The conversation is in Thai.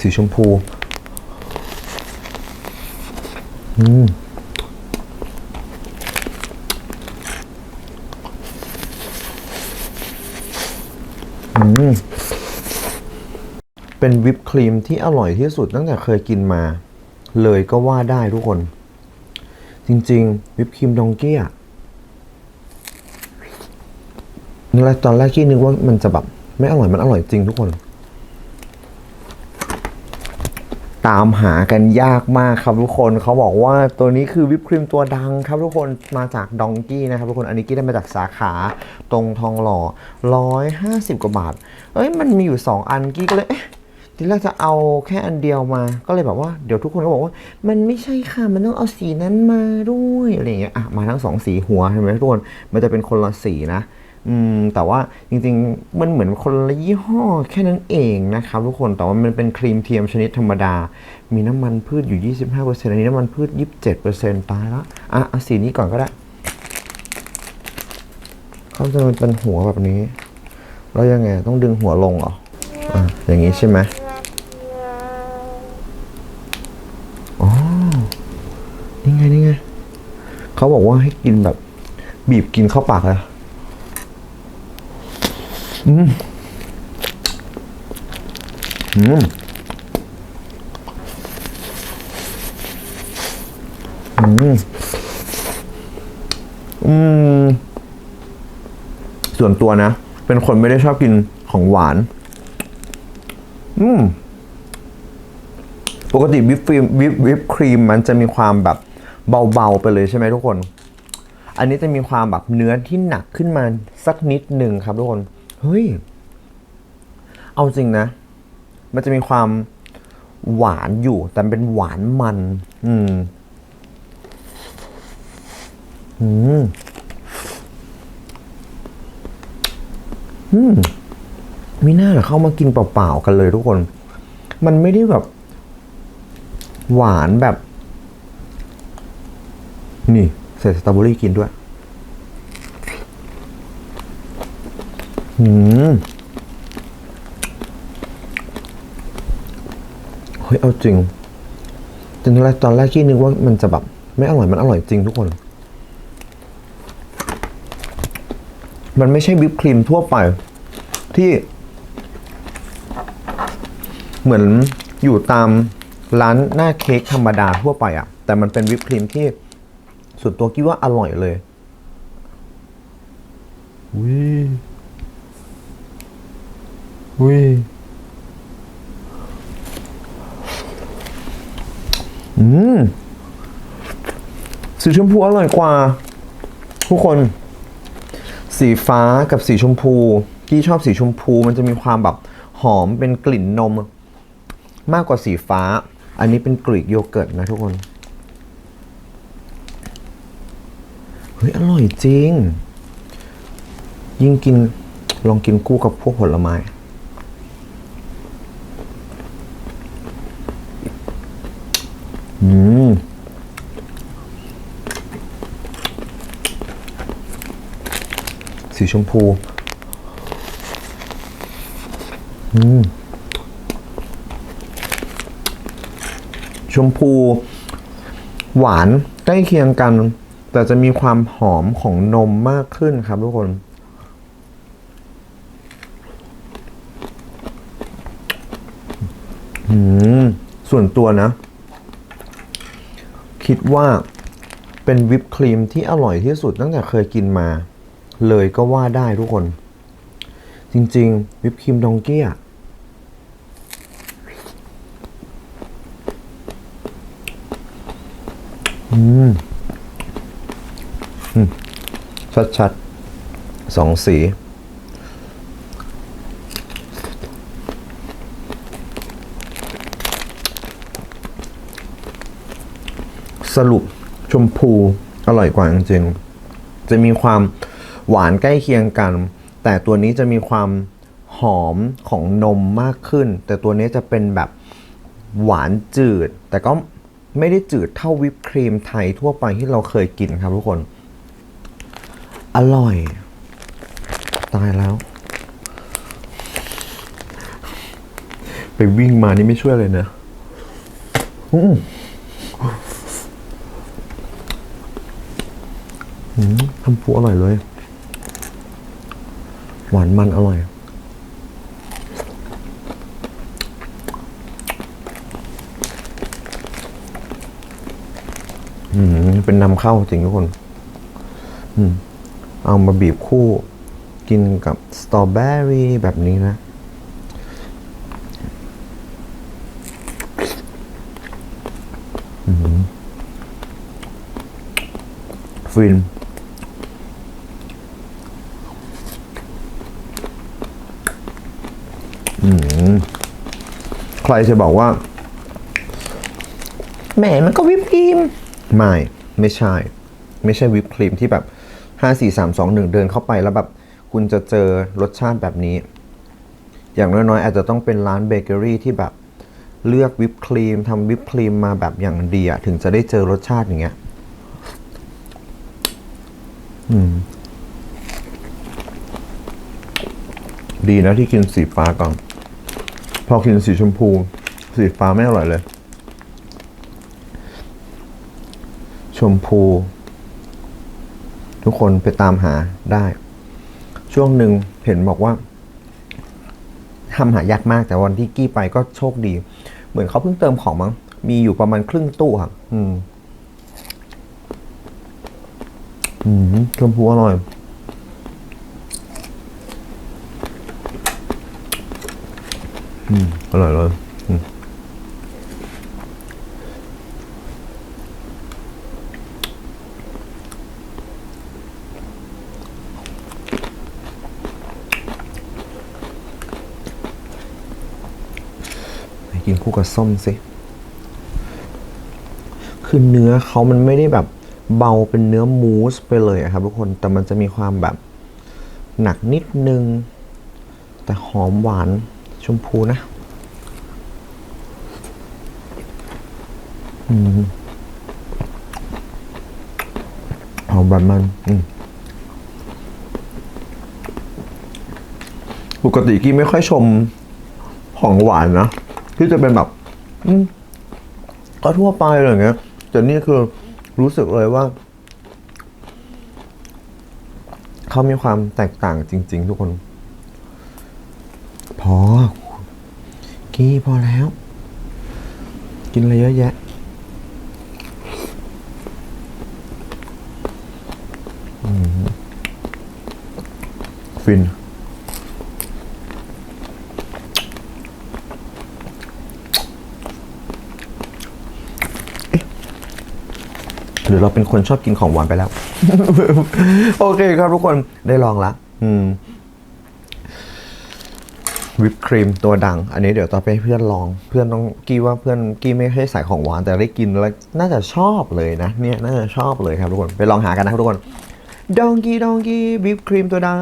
สีชมพูอืมอืมเป็นวิปครีมที่อร่อยที่สุดตั้งแต่เคยกินมา เลยก็ว่าได้ทุกคน จริง ๆ วิปครีมดองเกี้ยตอนแรกที่นึกว่ามันจะแบบ ไม่อร่อยมันอร่อยจริงทุกคน ตามหากันยากมากครับทุกคนเขาบอกว่าตัวนี้คือวิปครีมตัวดังครับทุกคนมาจากดองกี้นะครับทุกคนอันนี้กี้ได้มาจากสาขาตรงทองหล่อร้อยห้าสิบกว่าบาท เอ้ยมันมีอยู่สองอันกี้ก็เลยเอ๊ะทีแรกจะเอาแค่อันเดียวมา ก็เลยแบบว่าเดี๋ยวทุกคนก็บอกว่า มันไม่ใช่ค่ะ มันต้องเอาสีนั้นมาด้วยอะไรอย่างเงี้ยอะมาทั้งสองสีหัวเห็นไหมทุกคนมันจะเป็นคนละสีนะ อืมแต่ว่าจริงๆ มันเหมือนคนละยี่ห้อแค่นั้นเองนะครับทุกคนแต่ว่ามันเป็นครีมเทียมชนิดธรรมดา มีน้ำมันพืชอยู่ 25%อันนี้น้ำมันพืช 27%ตายละอะอสีนี้ก่อนก็ได้เขาจะมันเป็นหัวแบบนี้ แล้วยังไงต้องดึงหัวลงเหรออะอย่างนี้ใช่ไหมอ๋อนี่ไงนี่ไงเขาบอกว่าให้กินแบบบีบกินเข้าปากเลย อืมอืมอืมอืม ส่วนตัวนะ เป็นคนไม่ได้ชอบกินของหวาน อืม ปกติวิปครีมวิปวิปครีมมันจะมีความแบบเบาๆไปเลยใช่ไหมทุกคน อันนี้จะมีความแบบเนื้อที่หนักขึ้นมาสักนิดหนึ่งครับทุกคน เฮ้ย เอาจริงนะ มันจะมีความหวานอยู่ แต่เป็นหวานมัน อืม อืม อืมมีหน้าเหรอเข้ามากินเปล่าๆกันเลยทุกคน มันไม่ได้แบบ หวานแบบ นี่ใส่สตรอเบอรี่กินด้วย อืมเฮ้ย เอาจริงจนแรกตอนแรกที่นึกว่ามันจะแบบ ไม่อร่อยมันอร่อยจริงทุกคน มันไม่ใช่วิปครีมทั่วไป ที่เหมือนอยู่ตามร้านหน้าเค้กธรรมดาทั่วไปอะแต่มันเป็นวิปครีมที่ส่วนตัวคิดว่าอร่อยเลยวิ วิอืมสีชมพูอร่อยกว่า ทุกคน สีฟ้ากับสีชมพูที่ชอบสีชมพูมันจะมีความแบบหอมเป็นกลิ่นนม มากกว่าสีฟ้า อันนี้เป็นกรีกโยเกิร์ตนะทุกคนเฮ้ยอร่อยจริง ยิ่งกินลองกินคู่กับพวกผลไม้ อืม สี ชมพู อืม ชมพู หวานใกล้เคียงกัน แต่จะมีความหอมของนมมากขึ้นครับทุกคนส่วนตัวนะ คิดว่าเป็นวิปครีมที่อร่อยที่สุดตั้งแต่เคยกินมา เลยก็ว่าได้ทุกคน จริง ๆ วิปครีมดองเกี้ยอืมอืมชัดๆสองสีสรุปชมพูอร่อยกว่าจริงๆ จะมีความ หวานใกล้เคียงกัน แต่ตัวนี้จะมีความหอมของนมมากขึ้น แต่ตัวนี้จะเป็นแบบหวานจืด แต่ก็ไม่ได้จืดเท่าวิปครีมไทยทั่วไปที่เราเคยกินครับทุกคน อร่อย ตายแล้ว ไปวิ่งมานี่ไม่ช่วยเลยนะอืมอืมทำฟูอร่อยเลย หวานมันอร่อย อืม เป็นนำเข้าจริงทุกคน อืม เอามาบีบคู่ กินกับสตรอเบอรี่แบบนี้นะอืมฟิน อืม ใค รจะบอกว่าแหมมันก็วิปครีม ไม่ ไม่ใช่ ไม่ใช่วิปครีมที่แบบห้าสี่สามสองหนึ่งเดินเข้าไปแล้วแบบ คุณจะเจอรสชาติแบบนี้ อย่างน้อยๆอาจจะต้องเป็นร้านเบเกอรี่ที่แบบเลือกวิปครีมทำวิปครีมมาแบบอย่างดีอะถึงจะได้เจอรสชาติอย่างเงี้ยอืมดีนะที่กินสีฟ้าก่อน พอกินสีชมพู สีฟ้าไม่อร่อยเลย ชมพู ทุกคนไปตามหาได้ ช่วงหนึ่งเห็นบอกว่าทำหายากมากแต่วันที่กี้ไปก็โชคดี เหมือนเขาเพิ่งเติมของมั้งมีอยู่ประมาณครึ่งตู้ครับ อืม อืมชมพูอร่อย อืมอร่อยเลยกินคู่กับส้มสิ คือเนื้อเขามันไม่ได้แบบเบาเป็นเนื้อมูสไปเลยครับทุกคน แต่มันจะมีความแบบหนักนิดนึง แต่หอมหวาน ชมพูนะ อืมหอมแบบมันอืมปกติกี้ไม่ค่อยชมของหวานนะ ที่จะเป็นแบบ อืมก็ทั่วไปอะไรอย่างเงี้ยแต่นี่คือรู้สึกเลยว่า เขามีความแตกต่างจริง ๆ ทุกคน พอ กี้พอแล้ว กินอะไรเยอะแยะ ฟิน หรือเราเป็นคนชอบกินของหวานไปแล้ว โอเคครับทุกคนได้ลองละ อืม วิปครีมตัวดัง อันนี้เดี๋ยวต่อไปให้เพื่อนลอง เพื่อนต้องกี้ว่าเพื่อนกี้ไม่ให้ใส่ของหวานแต่ได้กินแล้วน่าจะชอบเลยนะ เนี่ยน่าจะชอบเลยครับทุกคน ไปลองหากันนะครับทุกคนดองกี้ดองกี้วิปครีมตัวดัง